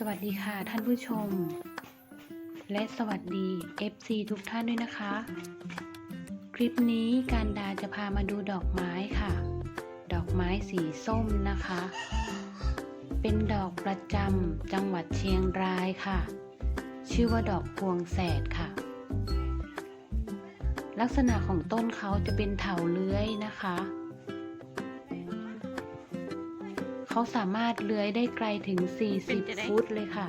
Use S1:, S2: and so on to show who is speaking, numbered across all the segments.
S1: สวัสดีค่ะท่านผู้ชม และสวัสดี FC ทุกท่านด้วยนะคะ คลิปนี้การดาจะพามาดูดอกไม้ค่ะ ดอกไม้สีส้มนะคะ เป็นดอกประจำจังหวัดเชียงรายค่ะ ชื่อว่าดอกพวงแสดค่ะ ลักษณะของต้นเขาจะเป็นเถาเลื้อยนะคะ เขาสามารถเลื้อยได้ไกลถึง 40 ฟุตเลยค่ะ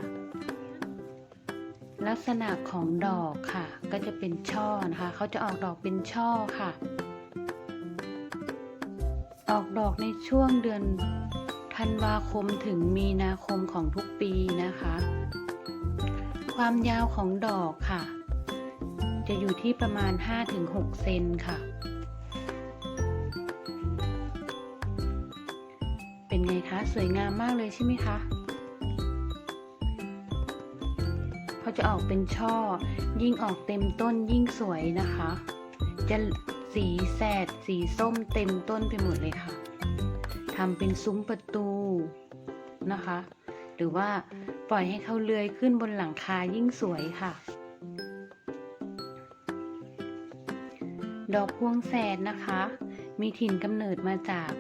S1: ลักษณะของดอกค่ะ ก็จะเป็นช่อนะคะ เขาจะออกดอกเป็นช่อค่ะ ออกดอกในช่วงเดือนธันวาคมถึงมีนาคมของทุกปีนะคะ ความยาวของดอกค่ะ จะอยู่ที่ประมาณ 5-6 เซนค่ะ ไงคะ สวยงามมากเลยใช่ไหมคะเขาจะออกเป็นช่อ ยิ่งออกเต็มต้นยิ่งสวยนะคะ จะสีแสด สีส้มเต็มต้นไปหมดเลยค่ะทำเป็นซุ้มประตูนะคะ หรือว่าปล่อยให้เขาเลื้อยขึ้นบนหลังคายิ่งสวยค่ะ ดอกพวงแสดนะคะ มีถิ่นกำเนิดมาจาก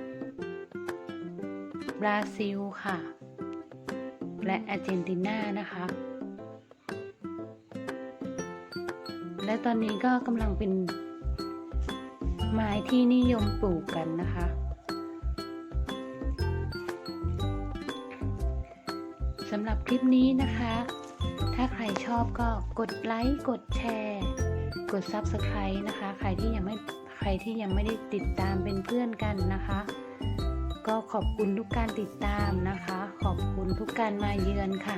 S1: บราซิลค่ะ และอาร์เจนตินานะคะ และตอนนี้ก็กำลังเป็นไม้ที่นิยมปลูกกันนะคะสำหรับคลิปนี้นะคะ ถ้าใครชอบก็กดไลค์ กดแชร์ กด Subscribe นะคะ ใครที่ยังไม่ ใครที่ยังไม่ได้ติดตามเป็นเพื่อนกันนะคะ ก็ขอบคุณทุกการติดตามนะคะ ขอบคุณทุกการมาเยือนค่ะ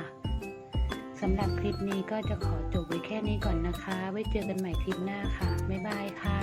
S1: สำหรับคลิปนี้ก็จะขอจบไว้แค่นี้ก่อนนะคะ ไว้เจอกันใหม่คลิปหน้าค่ะ บ๊ายบายค่ะ